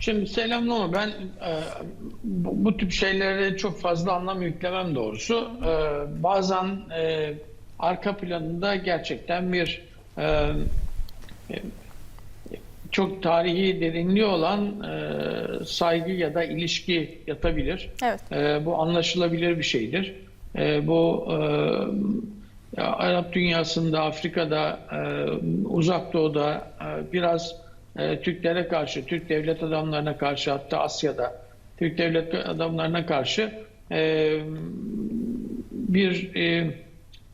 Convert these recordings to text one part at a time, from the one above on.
Şimdi selamlama ben e, bu, bu tip şeylere çok fazla anlam yüklemem doğrusu. E, bazen e, arka planında gerçekten bir e, e, çok tarihi derinliği olan e, saygı ya da ilişki yatabilir. Evet. E, bu anlaşılabilir bir şeydir. E, bu e, Arap dünyasında, Afrika'da, e, Uzak Doğu'da e, biraz e, Türklere karşı, Türk devlet adamlarına karşı hatta Asya'da Türk devlet adamlarına karşı e, bir e,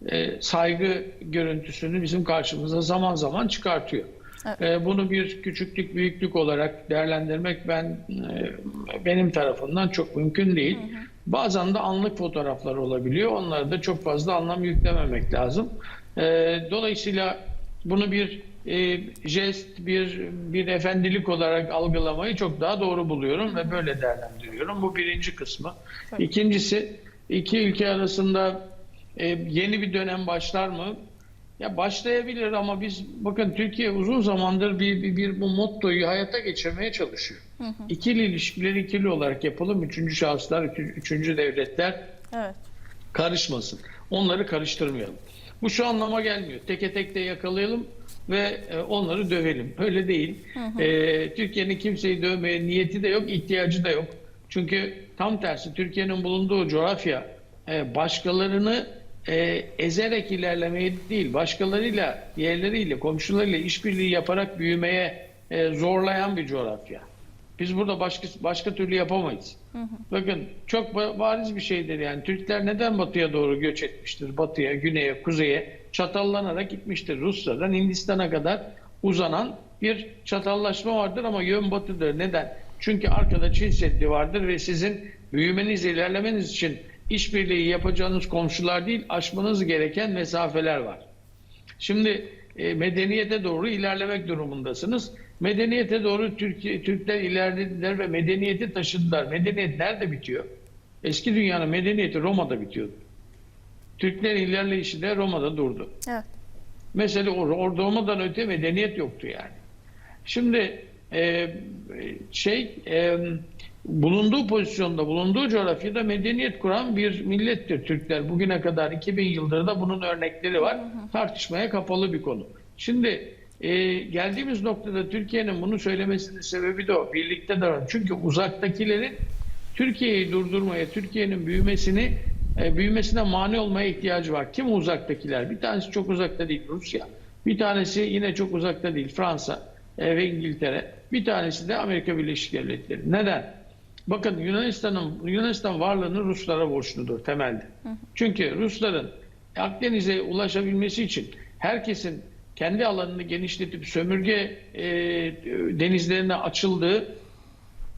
e, saygı görüntüsünü bizim karşımıza zaman zaman çıkartıyor. Evet. E, bunu bir küçüklük büyüklük olarak değerlendirmek ben e, benim tarafından çok mümkün değil. Bazen de anlık fotoğraflar olabiliyor. Onlara da çok fazla anlam yüklememek lazım. E, dolayısıyla bunu bir e, jest, bir bir efendilik olarak algılamayı çok daha doğru buluyorum ve böyle değerlendiriyorum. Bu birinci kısmı. Tabii. İkincisi iki ülke arasında e, yeni bir dönem başlar mı? Ya başlayabilir ama biz bakın Türkiye uzun zamandır bir, bir, bir bu mottoyu hayata geçirmeye çalışıyor. İkili ilişkiler ikili olarak yapalım. Üçüncü şahıslar, üçü- üçüncü devletler Evet. Karışmasın. Onları karıştırmayalım. Bu şu anlama gelmiyor. Teke tek de yakalayalım ve e, onları dövelim. Öyle değil. E, Türkiye'nin kimseyi dövmeye niyeti de yok, ihtiyacı da yok. Çünkü tam tersi Türkiye'nin bulunduğu coğrafya e, başkalarını e, ezerek ilerlemeye değil, başkalarıyla, diğerleriyle, komşularıyla işbirliği yaparak büyümeye e, zorlayan bir coğrafya. Biz burada başka başka türlü yapamayız. Bakın çok ba- bariz bir şeydir yani. Türkler neden batıya doğru göç etmiştir? Batıya, güneye, kuzeye çatallanarak gitmiştir. Rusya'dan Hindistan'a kadar uzanan bir çatallaşma vardır ama yön batıdır. Neden? Çünkü arkada Çin Seddi vardır ve sizin büyümeniz, ilerlemeniz için işbirliği yapacağınız komşular değil, aşmanız gereken mesafeler var. Şimdi e, medeniyete doğru ilerlemek durumundasınız. Medeniyete doğru Türkiye, Türkler ilerlediler ve medeniyeti taşıdılar. Medeniyet nerede bitiyor? Eski dünyanın medeniyeti Roma'da bitiyordu. Türklerin ilerleyişi de Roma'da durdu. Evet. Mesele o. Orada olmadan öte medeniyet yoktu yani. Şimdi e, şey e, bulunduğu pozisyonda, bulunduğu coğrafyada medeniyet kuran bir millettir Türkler. Bugüne kadar 2000 yıldır da bunun örnekleri var. Tartışmaya kapalı bir konu. Şimdi e, geldiğimiz noktada Türkiye'nin bunu söylemesinin sebebi de o. Birlikte davran. Çünkü uzaktakilerin Türkiye'yi durdurmaya, Türkiye'nin büyümesini e, büyümesine mani olmaya ihtiyacı var. Kim uzaktakiler? Bir tanesi çok uzakta değil Rusya. Bir tanesi yine çok uzakta değil Fransa e, ve İngiltere. Bir tanesi de Amerika Birleşik Devletleri. Neden? Bakın Yunanistan'ın Yunanistan varlığını Ruslara borçludur temelde. Çünkü Rusların Akdeniz'e ulaşabilmesi için herkesin kendi alanını genişletip sömürge e, denizlerine açıldığı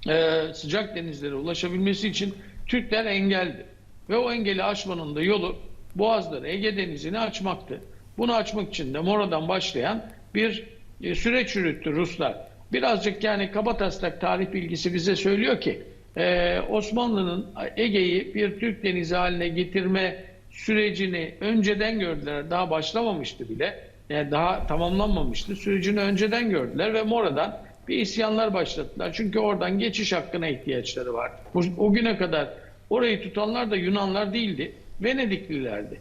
e, sıcak denizlere ulaşabilmesi için Türkler engeldi. Ve o engeli aşmanın da yolu Boğazları, Ege Denizi'ni açmaktı. Bunu açmak için de Mora'dan başlayan bir e, süreç yürüttü Ruslar. Birazcık yani kabataslak tarih bilgisi bize söylüyor ki e, Osmanlı'nın Ege'yi bir Türk denizi haline getirme sürecini önceden gördüler. Daha başlamamıştı bile. Yani daha tamamlanmamıştı. Sürecini önceden gördüler ve Mora'dan bir isyanlar başlattılar. Çünkü oradan geçiş hakkına ihtiyaçları. Bu, o güne kadar orayı tutanlar da Yunanlar değildi. Venediklilerdi.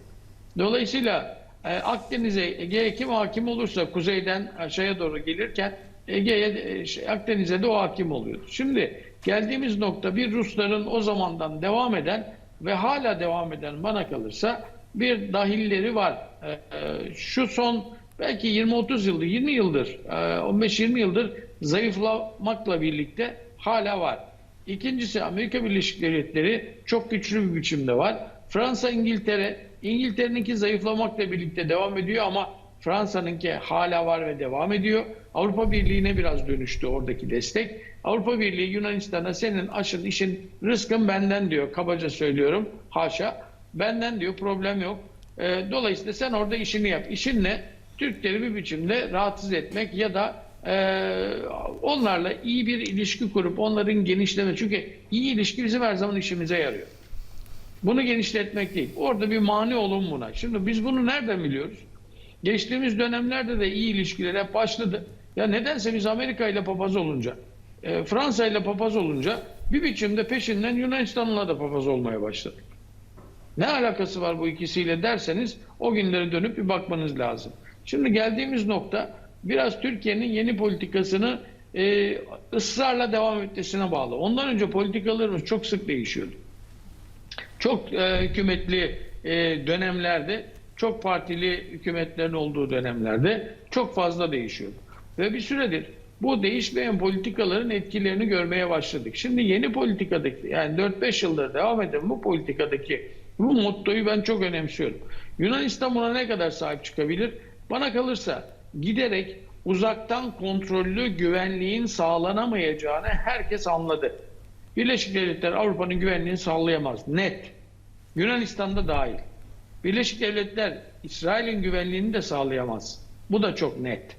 Dolayısıyla e, Akdeniz'e, Ege'ye kim hakim olursa kuzeyden aşağıya doğru gelirken Ege'ye, e, şey, Akdeniz'e de o hakim oluyordu. Şimdi geldiğimiz nokta bir Rusların o zamandan devam eden ve hala devam eden bana kalırsa bir dahilleri var. E, şu son belki 20-30 yıldır, 20 yıldır, e, 15-20 yıldır zayıflamakla birlikte hala var. İkincisi Amerika Birleşik Devletleri çok güçlü bir biçimde var. Fransa, İngiltere, İngiltere'ninki zayıflamakla birlikte devam ediyor ama Fransa'nınki hala var ve devam ediyor. Avrupa Birliği'ne biraz dönüştü oradaki destek. Avrupa Birliği Yunanistan'a senin aşın işin rızkın benden diyor. Kabaca söylüyorum. Haşa. Benden diyor problem yok. Ee, dolayısıyla sen orada işini yap. İşin ne? Türkleri bir biçimde rahatsız etmek ya da e, onlarla iyi bir ilişki kurup onların genişleme. Çünkü iyi ilişki bizim her zaman işimize yarıyor. Bunu genişletmek değil. Orada bir mani olun buna. Şimdi biz bunu nereden biliyoruz? Geçtiğimiz dönemlerde de iyi ilişkiler hep başladı. Ya nedense biz Amerika ile papaz olunca, e, Fransa ile papaz olunca bir biçimde peşinden Yunanistan'la da papaz olmaya başladık. Ne alakası var bu ikisiyle derseniz o günlere dönüp bir bakmanız lazım. Şimdi geldiğimiz nokta biraz Türkiye'nin yeni politikasını e, ısrarla devam etmesine bağlı. Ondan önce politikalarımız çok sık değişiyordu. Çok e, hükümetli e, dönemlerde, çok partili hükümetlerin olduğu dönemlerde çok fazla değişiyordu. Ve bir süredir bu değişmeyen politikaların etkilerini görmeye başladık. Şimdi yeni politikadaki yani 4-5 yıldır devam eden bu politikadaki bu mottoyu ben çok önemsiyorum. Yunanistan buna ne kadar sahip çıkabilir? Bana kalırsa giderek uzaktan kontrollü güvenliğin sağlanamayacağını herkes anladı. Birleşik Devletler Avrupa'nın güvenliğini sağlayamaz. Net. Yunanistan'da dahil. Birleşik Devletler İsrail'in güvenliğini de sağlayamaz. Bu da çok net.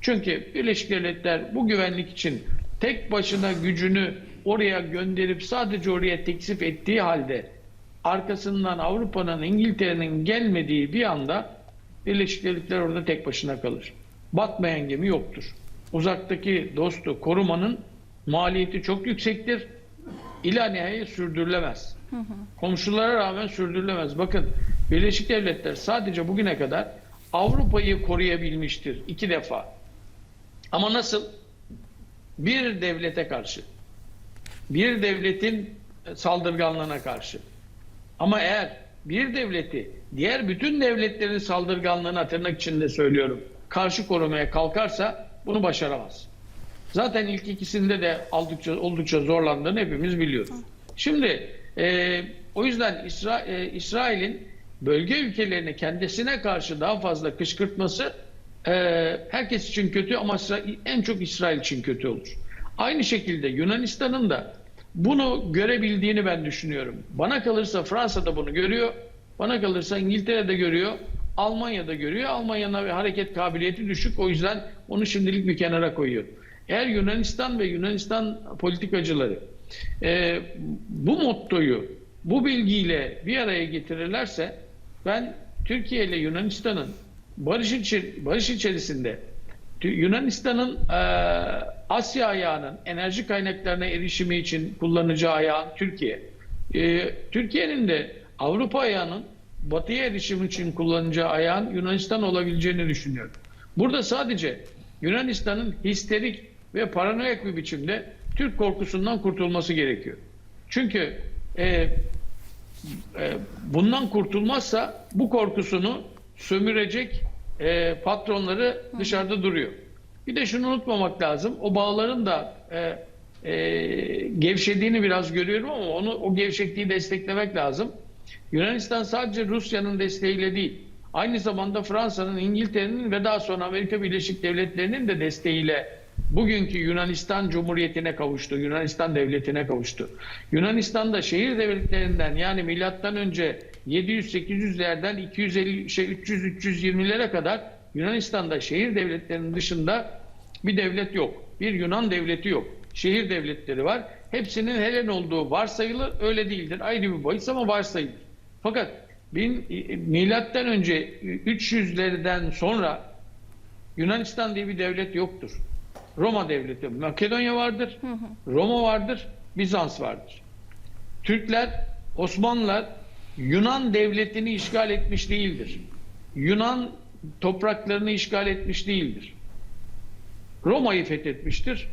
Çünkü Birleşik Devletler bu güvenlik için tek başına gücünü oraya gönderip sadece oraya teksif ettiği halde arkasından Avrupa'nın, İngiltere'nin gelmediği bir anda Birleşik Devletler orada tek başına kalır. Batmayan gemi yoktur. Uzaktaki dostu korumanın maliyeti çok yüksektir. İla nihayet sürdürülemez. Komşulara rağmen sürdürülemez. Bakın Birleşik Devletler sadece bugüne kadar Avrupa'yı koruyabilmiştir iki defa. Ama nasıl? Bir devlete karşı. Bir devletin saldırganlığına karşı. Ama eğer bir devleti diğer bütün devletlerin saldırganlığına tırnak içinde söylüyorum karşı korumaya kalkarsa bunu başaramaz. Zaten ilk ikisinde de oldukça, oldukça zorlandığını hepimiz biliyoruz. Şimdi e, o yüzden İsra, e, İsrail'in bölge ülkelerini kendisine karşı daha fazla kışkırtması e, herkes için kötü ama en çok İsrail için kötü olur. Aynı şekilde Yunanistan'ın da bunu görebildiğini ben düşünüyorum. Bana kalırsa Fransa da bunu görüyor. Bana kalırsa İngiltere de görüyor. Almanya da görüyor. Almanya'nın hareket kabiliyeti düşük. O yüzden onu şimdilik bir kenara koyuyor. Eğer Yunanistan ve Yunanistan politikacıları e, bu mottoyu bu bilgiyle bir araya getirirlerse ben Türkiye ile Yunanistan'ın barış, içi- barış içerisinde Yunanistan'ın e, Asya ayağının enerji kaynaklarına erişimi için kullanacağı ayağın Türkiye. E, Türkiye'nin de Avrupa ayağının batıya erişim için kullanacağı ayağın Yunanistan olabileceğini düşünüyorum. Burada sadece Yunanistan'ın histerik ve paranoyak bir biçimde Türk korkusundan kurtulması gerekiyor. Çünkü e, e, bundan kurtulmazsa bu korkusunu sömürecek e, patronları dışarıda duruyor. Bir de şunu unutmamak lazım. O bağların da e, e, gevşediğini biraz görüyorum ama onu o gevşekliği desteklemek lazım. Yunanistan sadece Rusya'nın desteğiyle değil, aynı zamanda Fransa'nın, İngiltere'nin ve daha sonra Amerika Birleşik Devletleri'nin de desteğiyle bugünkü Yunanistan Cumhuriyeti'ne kavuştu, Yunanistan devletine kavuştu. Yunanistan'da şehir devletlerinden yani milattan önce 700-800'lerden 250 şey 300-320'lere kadar Yunanistan'da şehir devletlerinin dışında bir devlet yok. Bir Yunan devleti yok. Şehir devletleri var. Hepsinin Helen olduğu varsayılır. Öyle değildir. Ayrı bir bahis ama varsayılır. Fakat bin, milattan önce 300'lerden sonra Yunanistan diye bir devlet yoktur. Roma devleti. Makedonya vardır. Roma vardır. Bizans vardır. Türkler, Osmanlılar Yunan devletini işgal etmiş değildir. Yunan topraklarını işgal etmiş değildir. Roma'yı fethetmiştir.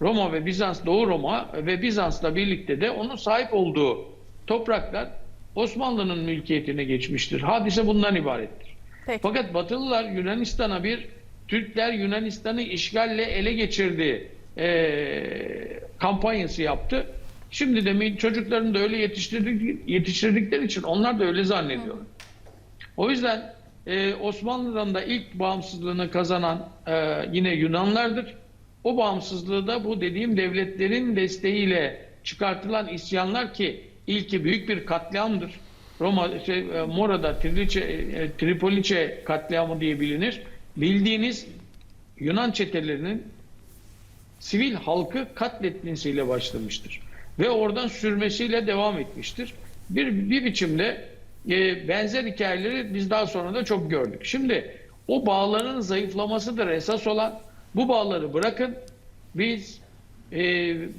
Roma ve Bizans, Doğu Roma ve Bizans'la birlikte de onun sahip olduğu topraklar Osmanlı'nın mülkiyetine geçmiştir. Hadise bundan ibarettir. Peki. Fakat Batılılar Yunanistan'a bir Türkler Yunanistan'ı işgalle ele geçirdi eee, kampanyası yaptı. Şimdi de çocuklarını da öyle yetiştirdik, yetiştirdikleri için onlar da öyle zannediyorlar. O yüzden e, Osmanlı'dan da ilk bağımsızlığını kazanan e, yine Yunanlardır. O bağımsızlığı da bu dediğim devletlerin desteğiyle çıkartılan isyanlar ki ilki büyük bir katliamdır. Roma, şey, e, Mora'da Tripolice, e, Tripolice katliamı diye bilinir. Bildiğiniz Yunan çetelerinin sivil halkı katletmesiyle başlamıştır. Ve oradan sürmesiyle devam etmiştir. Bir, bir biçimde e, benzer hikayeleri biz daha sonra da çok gördük. Şimdi o bağların zayıflamasıdır esas olan. Bu bağları bırakın. Biz e,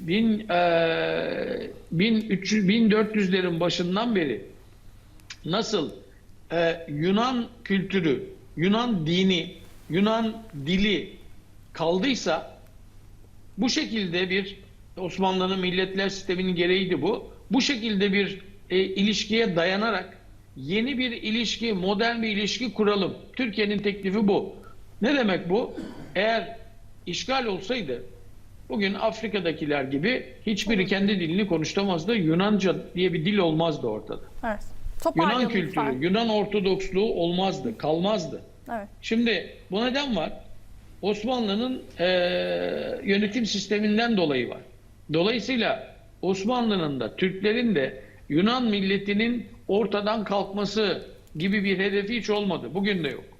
bin, e, 1300, 1400'lerin başından beri nasıl e, Yunan kültürü, Yunan dini, Yunan dili kaldıysa bu şekilde bir Osmanlı'nın milletler sisteminin gereğiydi bu. Bu şekilde bir e, ilişkiye dayanarak yeni bir ilişki, modern bir ilişki kuralım. Türkiye'nin teklifi bu. Ne demek bu? Eğer işgal olsaydı bugün Afrika'dakiler gibi hiçbiri kendi dilini konuşamazdı. Yunanca diye bir dil olmazdı ortada. Evet. Yunan kültürü, lütfen. Yunan ortodoksluğu olmazdı, kalmazdı. Evet. Şimdi bu neden var? Osmanlı'nın eee, yönetim sisteminden dolayı var. Dolayısıyla Osmanlı'nın da Türklerin de Yunan milletinin ortadan kalkması gibi bir hedefi hiç olmadı. Bugün de yok.